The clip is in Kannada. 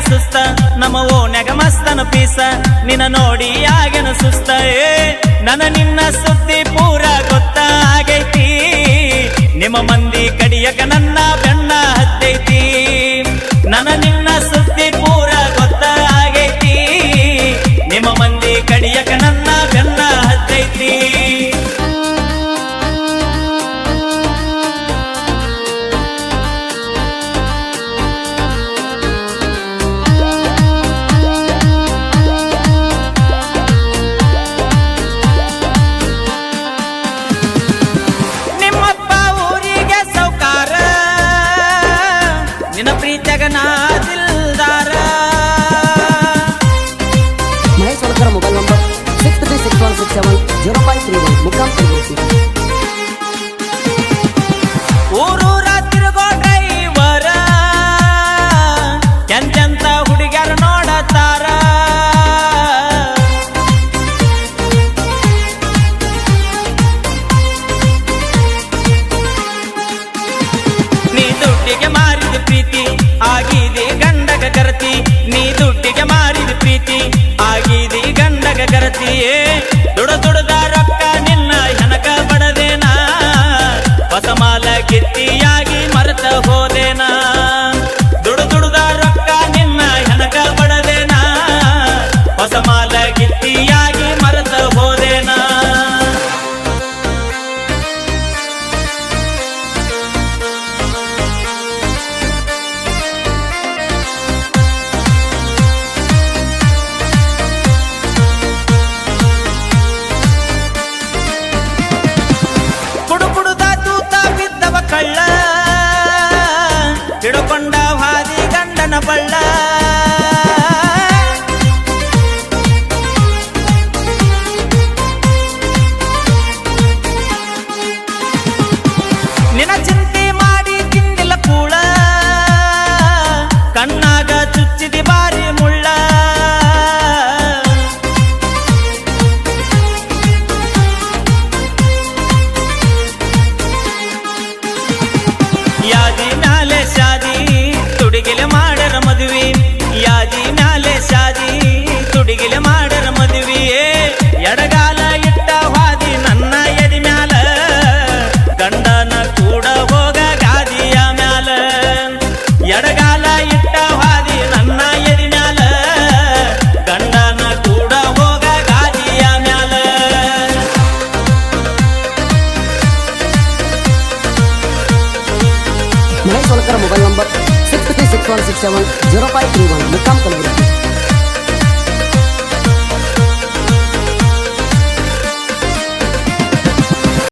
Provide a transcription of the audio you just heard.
ಸುಸ್ತ ನಮ್ಮ ಓ ಮಸ್ತನ ಪೀಸ. ನಿನ್ನ ನೋಡಿ ಆಗನ ಸುಸ್ತ ಏ ನನ ನಿನ್ನ ಸುದ್ದಿ ಪೂರ ಗೊತ್ತಾಗೈತಿ. ನಿಮ್ಮ ಮಂದಿ ಕಡಿಯಕ ನನ್ನ ದುಡ್ಡಿಗೆ ಮಾರಿದ ಪ್ರೀತಿ ಆಗಿದೆ ಗಂಡಗ ಕರತಿ ನೀ ದುಡ್ಡಿಗೆ ಮಾರಿದ ಪ್ರೀತಿ ಆಗಿದೆ ಗಂಡಗ ಗರತಿಯೇ ಹಿಡುಕೊಂಡ ಹಾದಿ ಗಂಡನ ಬಳ್ಳ. ಒಳಕರ mobile number six three six one six seven zero five three one.